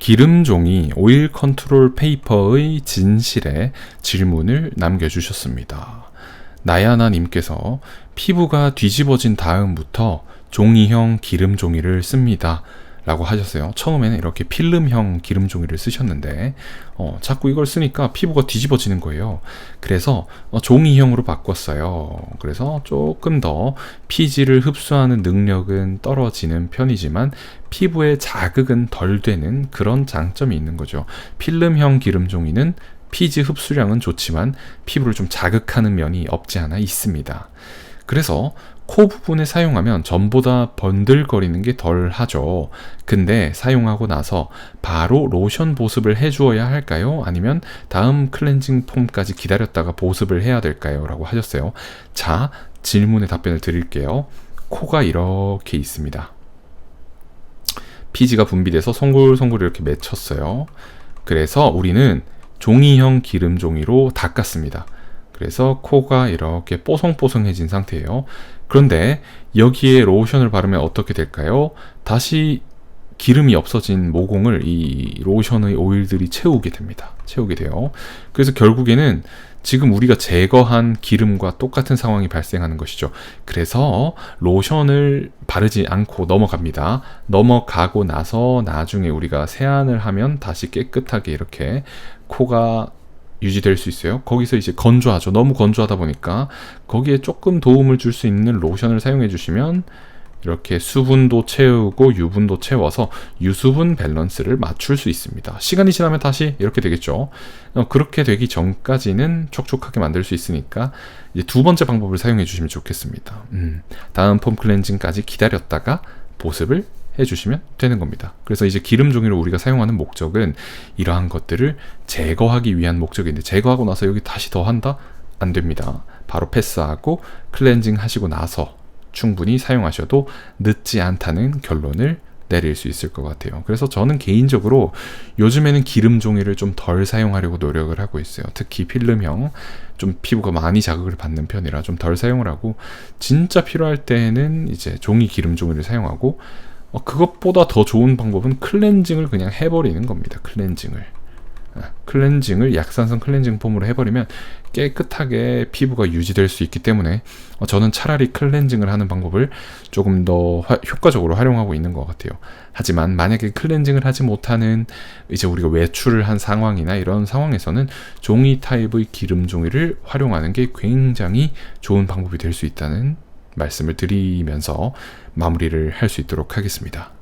기름종이 오일 컨트롤 페이퍼의 진실에 질문을 남겨주셨습니다. 나야나님께서 피부가 뒤집어진 다음부터 종이형 기름 종이를 씁니다. 라고 하셨어요. 처음에는 이렇게 필름형 기름 종이를 쓰셨는데, 어, 자꾸 이걸 쓰니까 피부가 뒤집어지는 거예요. 그래서 어, 종이형으로 바꿨어요. 그래서 조금 더 피지를 흡수하는 능력은 떨어지는 편이지만 피부에 자극은 덜 되는 그런 장점이 있는 거죠. 필름형 기름 종이는 피지 흡수량은 좋지만 피부를 좀 자극하는 면이 없지 않아 있습니다. 그래서 코 부분에 사용하면 전보다 번들거리는 게 덜 하죠. 근데 사용하고 나서 바로 로션 보습을 해주어야 할까요? 아니면 다음 클렌징 폼까지 기다렸다가 보습을 해야 될까요? 라고 하셨어요. 자, 질문에 답변을 드릴게요. 코가 이렇게 있습니다. 피지가 분비돼서 송골송골 이렇게 맺혔어요. 그래서 우리는 종이형 기름 종이로 닦았습니다. 그래서 코가 이렇게 뽀송뽀송해진 상태예요. 그런데 여기에 로션을 바르면 어떻게 될까요? 다시 기름이 없어진 모공을 이 로션의 오일들이 채우게 됩니다. 채우게 돼요. 그래서 결국에는 지금 우리가 제거한 기름과 똑같은 상황이 발생하는 것이죠. 그래서 로션을 바르지 않고 넘어갑니다. 넘어가고 나서 나중에 우리가 세안을 하면 다시 깨끗하게 이렇게 코가 유지될 수 있어요. 거기서 이제 건조하죠. 너무 건조하다 보니까 거기에 조금 도움을 줄 수 있는 로션을 사용해 주시면 이렇게 수분도 채우고 유분도 채워서 유수분 밸런스를 맞출 수 있습니다. 시간이 지나면 다시 이렇게 되겠죠. 어, 그렇게 되기 전까지는 촉촉하게 만들 수 있으니까 이제 두 번째 방법을 사용해 주시면 좋겠습니다. 음, 다음 폼 클렌징까지 기다렸다가 보습을 해주시면 되는 겁니다. 그래서 이제 기름 종이를 우리가 사용하는 목적은 이러한 것들을 제거하기 위한 목적인데 제거하고 나서 여기 다시 더 한다? 안 됩니다. 바로 패스하고 클렌징 하시고 나서 충분히 사용하셔도 늦지 않다는 결론을 내릴 수 있을 것 같아요. 그래서 저는 개인적으로 요즘에는 기름 종이를 좀 덜 사용하려고 노력을 하고 있어요. 특히 필름형 좀 피부가 많이 자극을 받는 편이라 좀 덜 사용을 하고 진짜 필요할 때는 이제 종이 기름 종이를 사용하고 어, 그것보다 더 좋은 방법은 클렌징을 그냥 해버리는 겁니다. 클렌징을. 아, 클렌징을 약산성 클렌징 폼으로 해버리면 깨끗하게 피부가 유지될 수 있기 때문에 어, 저는 차라리 클렌징을 하는 방법을 조금 더 화, 효과적으로 활용하고 있는 것 같아요. 하지만 만약에 클렌징을 하지 못하는 이제 우리가 외출을 한 상황이나 이런 상황에서는 종이 타입의 기름 종이를 활용하는 게 굉장히 좋은 방법이 될 수 있다는 말씀을 드리면서 마무리를 할 수 있도록 하겠습니다.